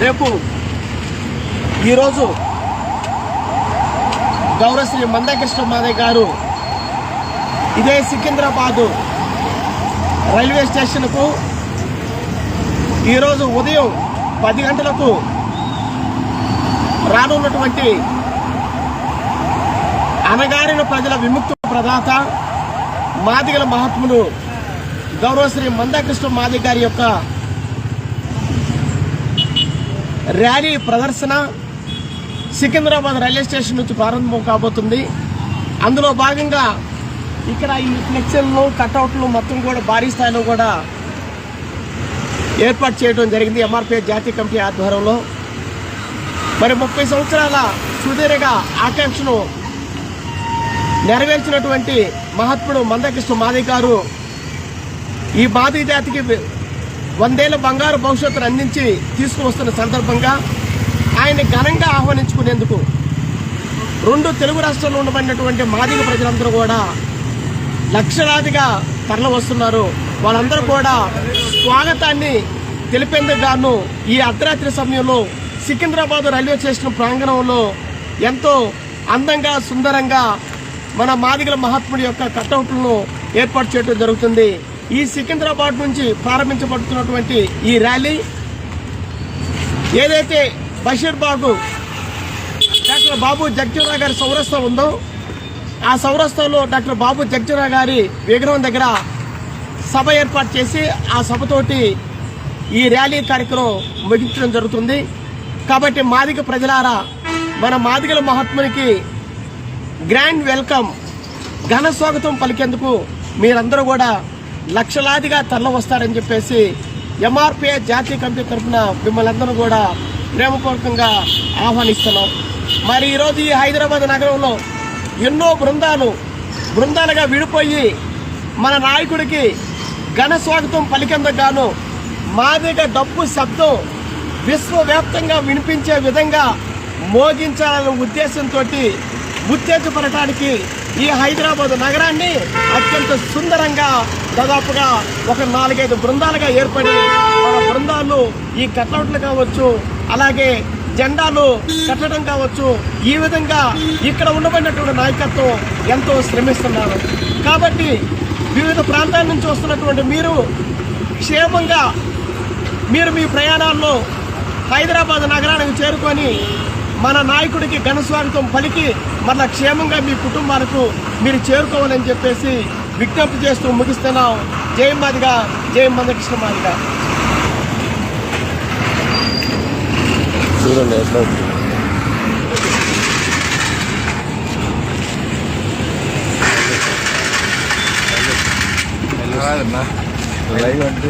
రేపు ఈరోజు గౌరవశ్రీ మందకృష్ణ మాదయ్య గారు ఇదే సికింద్రాబాదు రైల్వే స్టేషన్కు ఈరోజు ఉదయం పది గంటలకు రానున్నటువంటి అనగారిన ప్రజల విముక్తి ప్రదాత మాదిగల మహాత్ములు గౌరవశ్రీ మందాకృష్ణ మాది గారి యొక్క ర్యాలీ ప్రదర్శన సికింద్రాబాద్ రైల్వే స్టేషన్ నుంచి ప్రారంభం కాబోతుంది. అందులో భాగంగా ఇక్కడ ఈ ఫ్లెక్సీలను కట్అవుట్లు మొత్తం కూడా భారీ స్థాయిలో కూడా ఏర్పాటు చేయడం జరిగింది ఎంఆర్పీ జాతీయ కమిటీ ఆధ్వర్యంలో. మరి ముప్పై సంవత్సరాల సుదీర్ఘ ఆకాంక్షను నెరవేర్చినటువంటి మహాత్ముడు మందకృష్ణ మాది గారు ఈ మాది జాతికి వందేళ్ళ బంగారు భవిష్యత్తును అందించి తీసుకువస్తున్న సందర్భంగా ఆయన ఘనంగా ఆహ్వానించుకునేందుకు రెండు తెలుగు రాష్ట్రాల్లో ఉండబడినటువంటి మాదిగ ప్రజలందరూ కూడా లక్షలాదిగా తరలి వస్తున్నారు. వాళ్ళందరూ కూడా స్వాగతాన్ని తెలిపేందుకు గాను ఈ అర్ధరాత్రి సమయంలో సికింద్రాబాద్ రైల్వే స్టేషన్ ప్రాంగణంలో ఎంతో అందంగా సుందరంగా మన మాదిగల మహాత్ముడి యొక్క కట్అవుట్లను ఏర్పాటు చేయడం జరుగుతుంది. ఈ సికింద్రాబాద్ నుంచి ప్రారంభించబడుతున్నటువంటి ఈ ర్యాలీ ఏదైతే బషీర్ బాబు డాక్టర్ బాబు జగ్జీవరావు గారి సౌరస్థం ఉందో ఆ సౌరస్థంలో డాక్టర్ బాబు జగ్జీవరావు గారి విగ్రహం దగ్గర సభ ఏర్పాటు చేసి ఆ సభతోటి ఈ ర్యాలీ కార్యక్రమం ముగించడం జరుగుతుంది. కాబట్టి మాదిగ ప్రజలారా మన మాదిగల మహాత్మునికి గ్రాండ్ వెల్కమ్ ఘన స్వాగతం పలికేందుకు మీరందరూ కూడా లక్షలాదిగా తరలి వస్తారని చెప్పేసి ఎంఆర్పిఐ జాతీయ కమిటీ తరఫున మిమ్మల్ని అందరూ కూడా ప్రేమపూర్వకంగా ఆహ్వానిస్తున్నాం. మరి ఈరోజు ఈ హైదరాబాద్ నగరంలో ఎన్నో బృందాలు బృందాలుగా విడిపోయి మన నాయకుడికి ఘన స్వాగతం పలికేందుకు గాను మాదిగ డబ్బు శబ్దం విశ్వవ్యాప్తంగా వినిపించే విధంగా మోగించాలనే ఉద్దేశంతో ఉత్తేజపడటానికి ఈ హైదరాబాద్ నగరాన్ని అత్యంత సుందరంగా దాదాపుగా ఒక నాలుగైదు బృందాలుగా ఏర్పడి మన బృందాలు ఈ కట్అవుట్లు కావచ్చు అలాగే జెండాలు కట్టడం కావచ్చు ఈ విధంగా ఇక్కడ ఉండబడినటువంటి నాయకత్వం ఎంతో శ్రమిస్తున్నారు. కాబట్టి వివిధ ప్రాంతాల నుంచి వస్తున్నటువంటి మీరు క్షేమంగా మీరు మీ ప్రయాణాల్లో హైదరాబాద్ నగరానికి చేరుకొని మన నాయకుడికి ఘన స్వాగతం పలికి మన క్షేమంగా మీ కుటుంబాలకు మీరు చేరుకోవాలని చెప్పేసి విజ్ఞప్తి చేస్తూ ముగిస్తున్నాం. జై మాదిగా జై మందకృష్ణ మాదిగా. చూడండి ఎట్లా. లైవ్ అంటే?